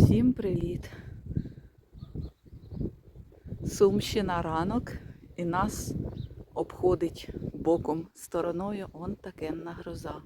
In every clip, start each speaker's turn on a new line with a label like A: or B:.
A: Всім привіт! Сумщина ранок і нас обходить боком стороною он такенна гроза.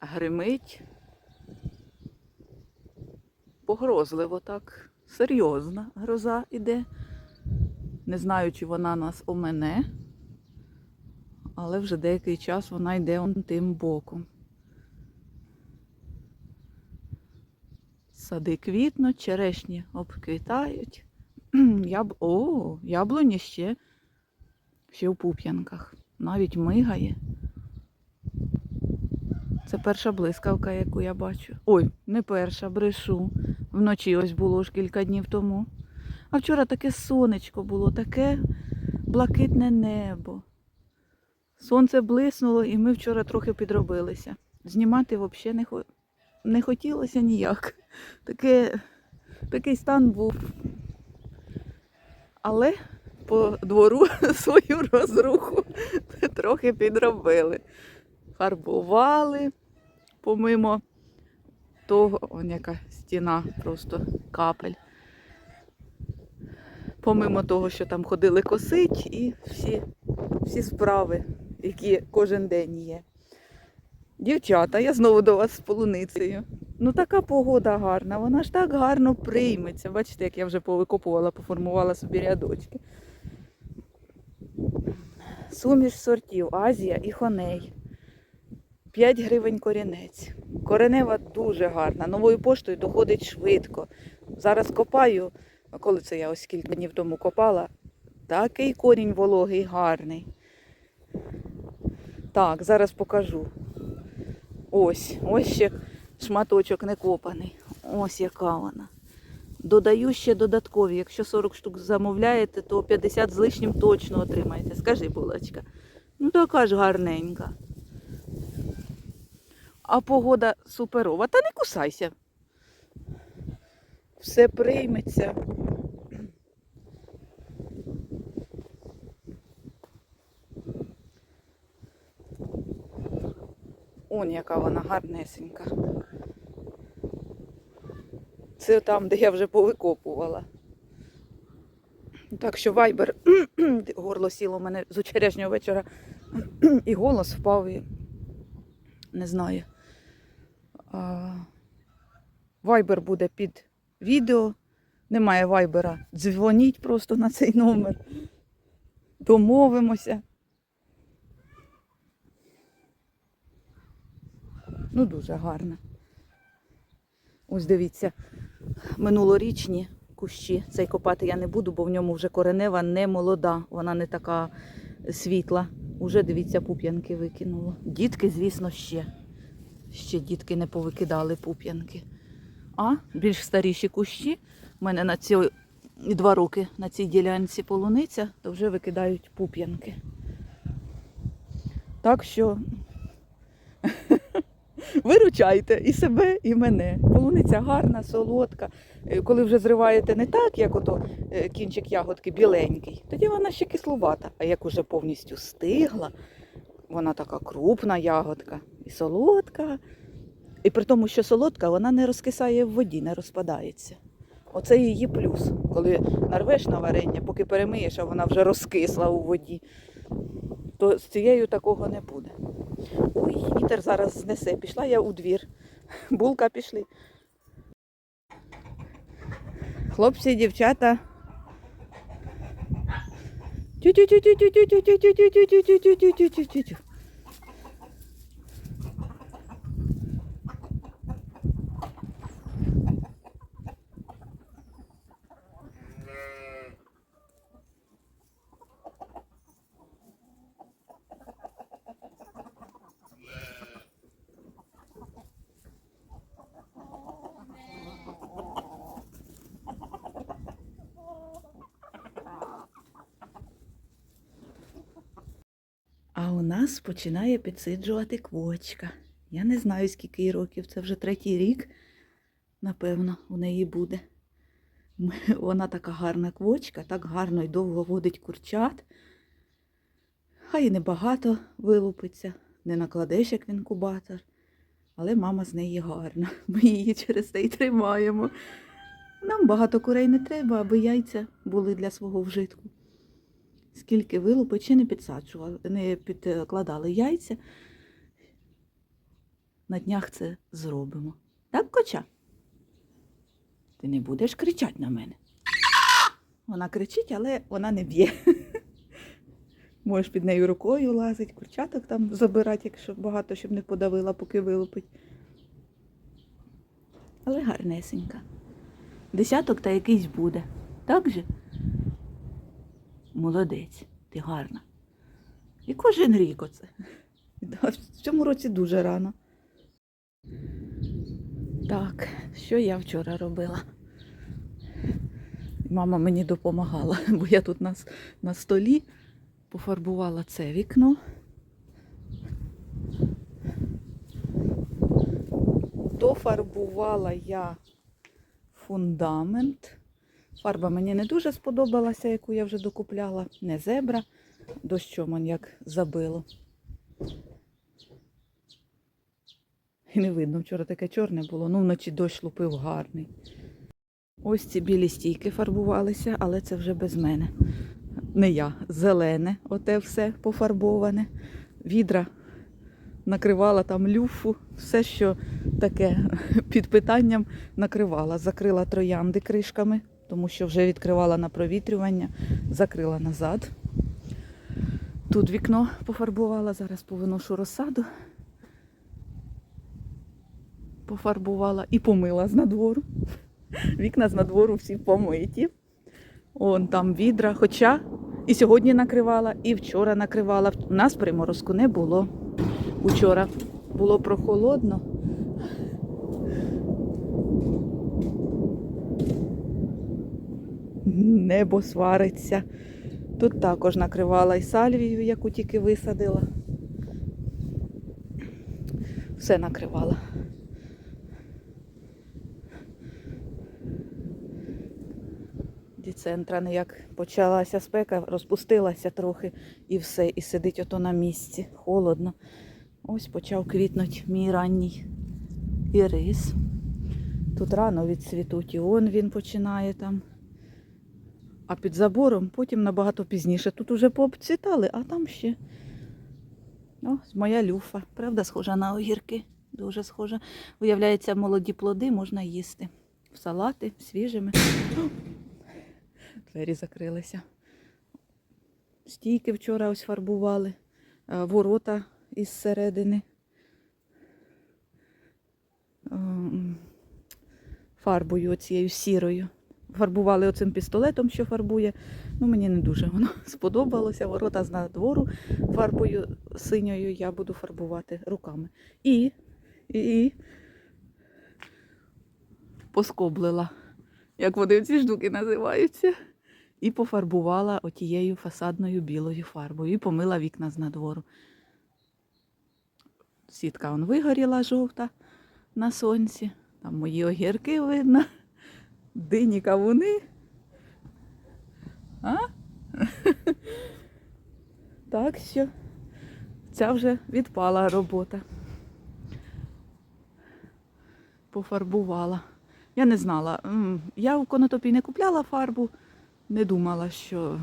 A: Гримить погрозливо так, серйозна гроза іде. Не знаю, чи вона нас омене, але вже деякий час вона йде он тим боком. Сади квітнуть, черешні обквітають. Яб... О, яблуні ще, ще в пуп'янках. Навіть мигає. Це перша блискавка, яку я бачу. Ой, не перша, брешу. Вночі ось було ж кілька днів тому. А вчора таке сонечко було, таке блакитне небо. Сонце блиснуло, і ми вчора трохи підробилися. Знімати взагалі не. Не хотілося ніяк. Таке, такий стан був. Але по двору свою розруху трохи підробили. Фарбували помимо того, он яка стіна, просто капель. Помимо того, що там ходили косить, і всі, всі справи, які кожен день є. Дівчата, я знову до вас з полуницею. Ну така погода гарна, вона ж так гарно прийметься. Бачите, як я вже повикопувала, поформувала собі рядочки. Суміш сортів, Азія і хоней. 5 гривень корінець. Коренева дуже гарна. Новою поштою доходить швидко. Зараз копаю, коли це я ось кілька днів тому копала, такий корінь вологий, гарний. Так, зараз покажу. Ось, ось ще шматочок не копаний. Ось яка вона. Додаю ще додаткові. Якщо 40 штук замовляєте, то 50 з лишнім точно отримаєте. Скажи, булочка. Ну така ж гарненька. А погода суперова. Та не кусайся. Все прийметься. Он яка вона гарнесенька. Це там, де я вже повикопувала. Так що вайбер, горло сіло у мене з вчорашнього вечора, і голос впав, і не знаю. Вайбер буде під відео. Немає вайбера. Дзвоніть просто на цей номер. Домовимося. Ну, дуже гарно. Ось дивіться, минулорічні кущі. Цей копати я не буду, бо в ньому вже коренева не молода, вона не така світла. Уже дивіться, пуп'янки викинуло. Дітки, звісно, ще. Ще дітки не повикидали пуп'янки. А більш старіші кущі. У мене на ці два роки на цій ділянці полуниця, то вже викидають пуп'янки. Так що виручайте і себе, і мене. Полуниця гарна, солодка. Е, Коли вже зриваєте не так, як ото е, кінчик ягодки біленький, тоді вона ще кислувата. А як уже повністю стигла, вона така крупна ягодка і солодка. І при тому, що солодка, вона не розкисає в воді, не розпадається. Оце її плюс. Коли нарвеш на варення, поки перемиєш, а вона вже розкисла у воді, то з цією такого не буде. Ой, вітер зараз знесе. Пішла я у двір. Булка пішли. Хлопці, дівчата. Тю-тю-тю-тю-тю-тю-тю-тю-тю-тю-тю-тю-тю-тю-тю-тю-тю. А у нас починає підсиджувати квочка. Я не знаю, скільки їй років. Це вже третій рік, напевно, у неї буде. Вона така гарна квочка, так гарно і довго водить курчат. Хай і небагато вилупиться, не накладеш як в інкубатор. Але мама з неї гарна. Ми її через це і тримаємо. Нам багато курей не треба, аби яйця були для свого вжитку. Скільки вилупи чи не підсаджували, не підкладали яйця. На днях це зробимо. Так, коча? Ти не будеш кричати на мене. Вона кричить, але вона не б'є. Можеш під нею рукою лазить, курчаток там забирати, якщо багато, щоб не подавила, поки вилупить. Але гарнесенька. Десяток та якийсь буде. Так же? Молодець, ти гарна. І кожен рік оце. В цьому році дуже рано. Так, що я вчора робила? Мама мені допомагала, бо я тут на, на столі пофарбувала це вікно. Дофарбувала я фундамент. Фарба мені не дуже сподобалася, яку я вже докупляла. Не зебра, дощом як забило. І не видно, вчора таке чорне було, ну вночі дощ лупив гарний. Ось ці білі стійки фарбувалися, але це вже без мене. Не я, зелене, оте все пофарбоване. Відра накривала там люфу, все, що таке під питанням накривала. Закрила троянди кришками, тому що вже відкривала на провітрювання, закрила назад. Тут вікно пофарбувала, зараз повиношу розсаду. Пофарбувала і помила з надвору. Вікна з надвору всі помиті. Он там відра. Хоча і сьогодні накривала, і вчора накривала. У нас приморозку не було. Учора було прохолодно. Небо свариться. Тут також накривала і сальвію, яку тільки висадила. Все накривала. Діцентра не як почалася спека, розпустилася трохи і все, і сидить ото на місці. Холодно. Ось почав квітнути мій ранній ірис. Тут рано відцвітуть, і он він починає там. А під забором потім набагато пізніше. Тут уже пообцвітали, а там ще. О, моя люфа. Правда, схожа на огірки. Дуже схожа. Виявляється, молоді плоди можна їсти. В салати свіжими. Двері закрилися. Стійки вчора ось фарбували, е, ворота із середини. Ем, Фарбою оцією сірою. Фарбували оцим пістолетом, що фарбує. Ну, мені не дуже воно сподобалося. Ворота з надвору фарбою синьою я буду фарбувати руками. І, і, і поскоблила, як вони ці штуки називаються. І пофарбувала отією фасадною білою фарбою. І помила вікна з надвору. Сітка он вигоріла жовта на сонці. Там мої огірки видно. Дині кавуни. А? Так що ця вже відпала робота. Пофарбувала. Я не знала. Я у конотопі не купляла фарбу, не думала, що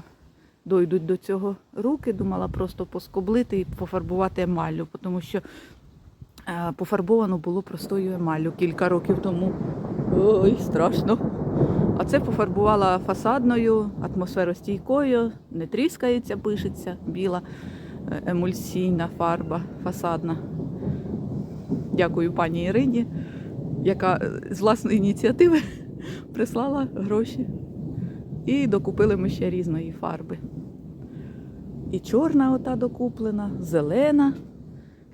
A: дойдуть до цього руки. Думала просто поскоблити і пофарбувати емаллю, тому що е, пофарбовано було простою емаллю кілька років тому. Ой, страшно. А це пофарбувала фасадною, атмосферостійкою, не тріскається, пишеться, біла е, емульсійна фарба фасадна. Дякую пані Ірині, яка е, з власної ініціативи прислала гроші. І докупили ми ще різної фарби. І чорна ота докуплена, зелена.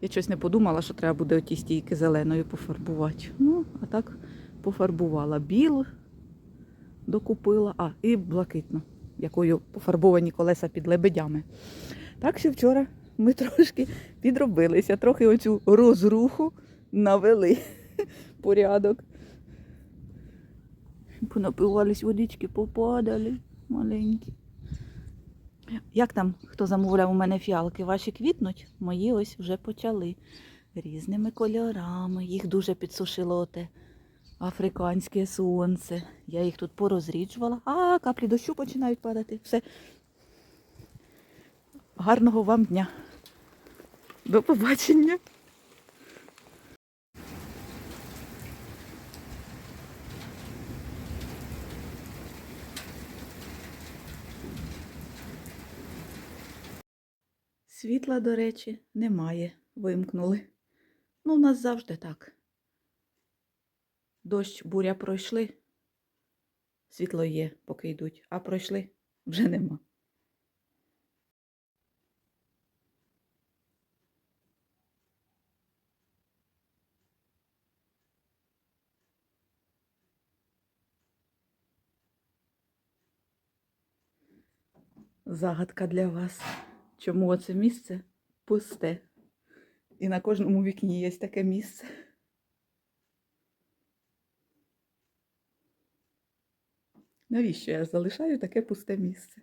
A: Я щось не подумала, що треба буде оті стійки зеленою пофарбувати. Ну, а так пофарбувала білу, докупила, а, і блакитну, якою пофарбовані колеса під лебедями. Так що вчора ми трошки підробилися, трохи оцю розруху навели порядок. Понапивались водички, попадали маленькі. Як там, хто замовляв у мене фіалки, ваші квітнуть? Мої ось вже почали різними кольорами. Їх дуже підсушило оте Африканське сонце. Я їх тут порозріджувала. А, каплі дощу починають падати. Все. Гарного вам дня. До побачення. Світла, до речі, немає. Вимкнули. Ну, у нас завжди так. Дощ, буря пройшли. Світло є, поки йдуть, а пройшли вже нема. Загадка для вас. Чому оце місце пусте? І на кожному вікні є таке місце. Навіщо я залишаю таке пусте місце?